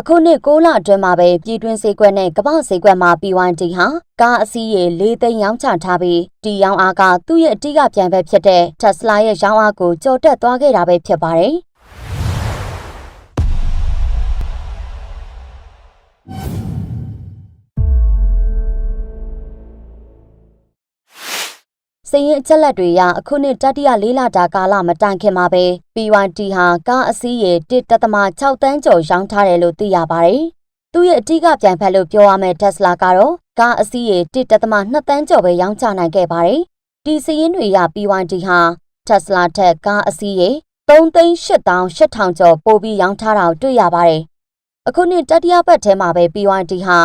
အခုနှစ်6လအတွင်းမှာပဲပြည်တွင်းဈေးကွက်နဲ့ကမ္ဘာဈေးကွက်မှာ BYD ဟာကားအစီးရေ၄သိန်းရောင်းချထားပြီးဒီရောင်းအားကသူ့ရဲ့အတိကပြန်ပဲဖြစ်တဲ့ Tesla ရဲ့ရောင်းအားကိုကျော်တက်သွားခဲ့တာပဲဖြစ်ပါတယ်။ စည်ရင်အချက်လက်တွေအရအခုနှစ်တတိယလေးလတာကာလမတိုင်ခင်မှာပဲ BYD ဟာကားအစီးရေ1.6တန်းကျော်ရောင်းထားတယ်လို့သိရပါတယ်။သူ့ရဲ့အတိကပြန်ဖက်လို့ပြောရမယ့် Tesla ကတော့ကားအစီးရေ1.2တန်းကျော်ပဲရောင်းချနိုင်ခဲ့ပါတယ်။ဒီစည်ရင်တွေအရ BYD ဟာ Tesla ထက်ကားအစီးရေ3,800,000ကျော်ပိုပြီးရောင်းထားတာကိုတွေ့ရပါတယ်။အခုနှစ်တတိယပတ်ထဲမှာပဲ BYD ဟာ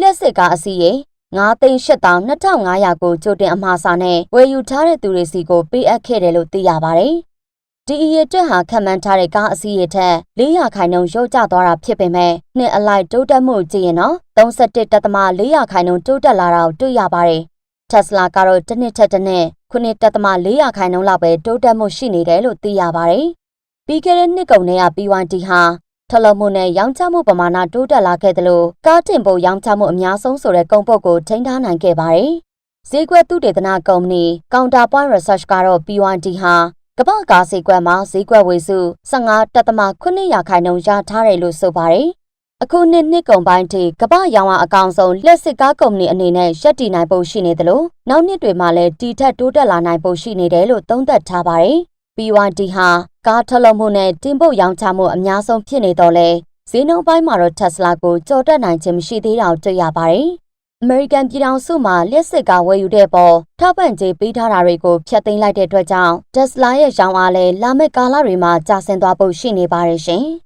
လျှက်စစ်ကားအစီးရေ 9,800,2500ကိုကြိုတင်အမှားစာနဲ့ဝယ်ယူထားတဲ့သူတွေစီကိုပေးအပ်ခဲ့တယ်လို့သိရပါတယ်။ဒီအရေးတက်ဟာခံမှန်းထားတဲ့ကားအစီးရေထက်400ခိုင်နှုန်းရုတ်ကျသွားတာဖြစ်ပေမဲ့နှစ်အလိုက်တိုးတက်မှုကြည့်ရင်တော့31.400ခိုင်နှုန်းတိုးတက်လာတာကိုတွေ့ရပါတယ်။ Tesla ကတော့တစ်နှစ်ထက်တစ်နှစ်9.400ခိုင်နှုန်းလောက်ပဲတိုးတက်မှုရှိနေတယ်လို့သိရပါတယ်။ပြီးခဲ့တဲ့နှစ်ကုန်ထဲက BYD ဟာ ထလုံမှုနဲ့ရောင်းချမှုပမာဏတိုးတက်လာခဲ့တယ်လို့ကားတင်ပို့ရောင်းချမှုအများဆုံးဆိုတဲ့ကုန်ပုတ်ကိုထိန်းထားနိုင်ခဲ့ပါတယ်။ဈေးကွက်သုတေသနကုမ္ပဏီ Counterpoint Research ကတော့ BYD ဟာကမ္ဘာကားဈေးကွက်မှာဈေးကွက်ဝေစု15.9ရာခိုင်နှုန်းရထားတယ်လို့ဆိုပါတယ်။အခုနှစ်နှစ်ကုန်ပိုင်းထိကမ္ဘာရောင်းအားအကောင်ဆုံးလက်စစ်ကားကုမ္ပဏီအနေနဲ့ရပ်တည်နိုင်ဖို့ရှိနေတယ်လို့နောက်နှစ်တွေမှာလည်းတီထက်တိုးတက်လာနိုင်ဖို့ရှိနေတယ်လို့သုံးသပ်ထားပါတယ်။ BYD ဟာကားထုတ်လုပ်မှုနဲ့တင်ပို့ရောင်းချမှုအများဆုံးဖြစ်နေတော့လဲဈေးနှုန်းပိုင်းမှာတော့ Tesla ကိုကြော်တက်နိုင်ခြင်းမရှိသေးတာကိုတွေ့ရပါတယ်။ American ပြည်ထောင်စုမှာလျှက်စစ်ကားဝယ်ယူတဲ့ပေါ်ထောက်ပံ့ကြေးပေးထားတာတွေကိုဖျက်သိမ်းလိုက်တဲ့အတွက်ကြောင့် Tesla ရဲ့ရောင်းအားလည်းလာမယ့်ကာလတွေမှာကျဆင်းသွားဖို့ရှိနေပါတယ်ရှင်။